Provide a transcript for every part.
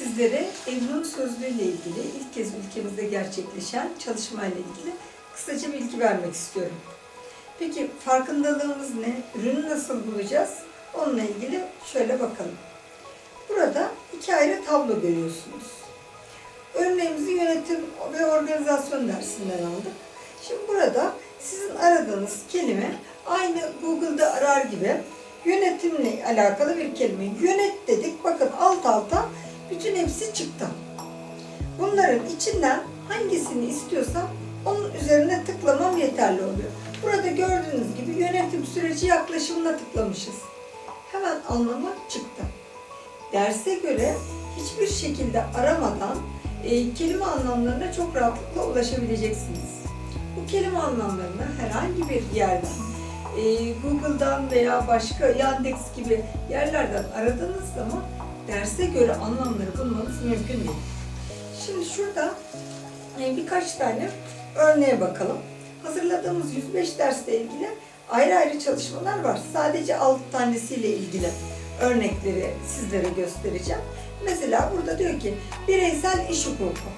sizlere Ebru'nun sözlüğüyle ilgili ilk kez ülkemizde gerçekleşen çalışmayla ilgili kısaca bilgi vermek istiyorum. Peki farkındalığımız ne? Ürünü nasıl bulacağız? Onunla ilgili şöyle bakalım. Burada iki ayrı tablo görüyorsunuz. Örneğimizi yönetim ve organizasyon dersinden aldık. Şimdi burada sizin aradığınız kelime aynı Google'da arar gibi yönetimle alakalı bir kelime. Yönet dedik. Bakın alt alta bütün hepsi çıktı. Bunların içinden hangisini istiyorsam onun üzerine tıklamam yeterli oluyor. Burada gördüğünüz gibi yönetim süreci yaklaşımına tıklamışız. Hemen anlamı çıktı. Derse göre hiçbir şekilde aramadan e, kelime anlamlarına çok rahatlıkla ulaşabileceksiniz. Bu kelime anlamlarını herhangi bir yerden, e, Google'dan veya başka Yandex gibi yerlerden aradığınız zaman derse göre anlamları bulmanız mümkün değil. Şimdi şurada e, birkaç tane örneğe bakalım. Hazırladığımız 105 dersle ilgili ayrı ayrı çalışmalar var. Sadece 6 tanesiyle ilgili örnekleri sizlere göstereceğim. Mesela burada diyor ki bireysel iş hukuku.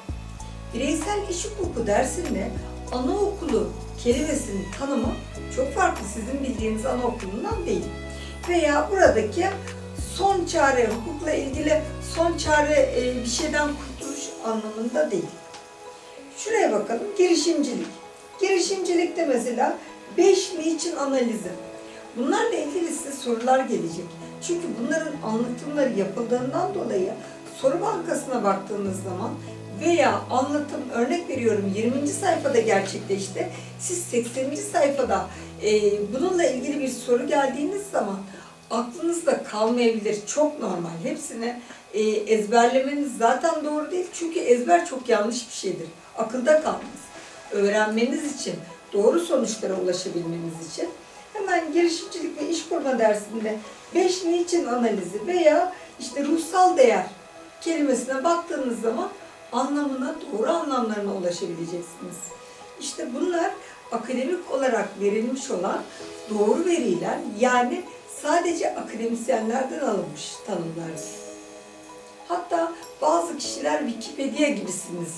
Bireysel iş hukuku dersinde anaokulu kelimesinin tanımı çok farklı sizin bildiğiniz anaokulundan değil. Veya buradaki son çare hukukla ilgili son çare e, bir şeyden kurtuluş anlamında değil. Şuraya bakalım girişimcilik. Girişimcilikte mesela 5 niçin analizi. Bunlarla ilgili size sorular gelecek. Çünkü bunların anlatımları yapıldığından dolayı soru bankasına baktığınız zaman veya anlatım örnek veriyorum 20. sayfada gerçekleşti. Siz 80. sayfada e, bununla ilgili bir soru geldiğiniz zaman aklınızda kalmayabilir. Çok normal. Hepsini e, ezberlemeniz zaten doğru değil. Çünkü ezber çok yanlış bir şeydir. Akılda kalmaz. Öğrenmeniz için, doğru sonuçlara ulaşabilmeniz için hemen girişimcilik ve iş kurma dersinde 5 niçin analizi veya işte ruhsal değer kelimesine baktığınız zaman anlamına, doğru anlamlarına ulaşabileceksiniz. İşte bunlar akademik olarak verilmiş olan doğru veriler yani sadece akademisyenlerden alınmış tanımlardır. Hatta bazı kişiler Wikipedia gibisiniz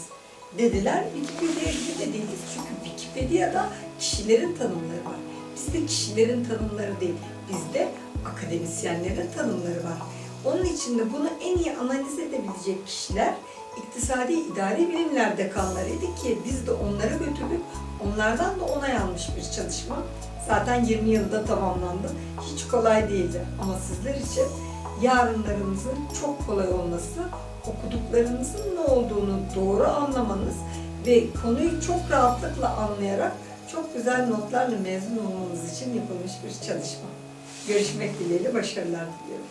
dediler. Wikipedia gibi de değiliz çünkü Wikipedia'da kişilerin tanımları var. Bizde kişilerin tanımları değil, bizde akademisyenlerin tanımları var. Onun için de bunu en iyi analiz edebilecek kişiler iktisadi idari bilimler dekanlarıydı ki biz de onlara götürdük. Onlardan da onay almış bir çalışma. Zaten 20 yılda tamamlandı. Hiç kolay değildi ama sizler için yarınlarınızın çok kolay olması, okuduklarınızın ne olduğunu doğru anlamanız ve konuyu çok rahatlıkla anlayarak çok güzel notlarla mezun olmanız için yapılmış bir çalışma. Görüşmek dileğiyle başarılar diliyorum.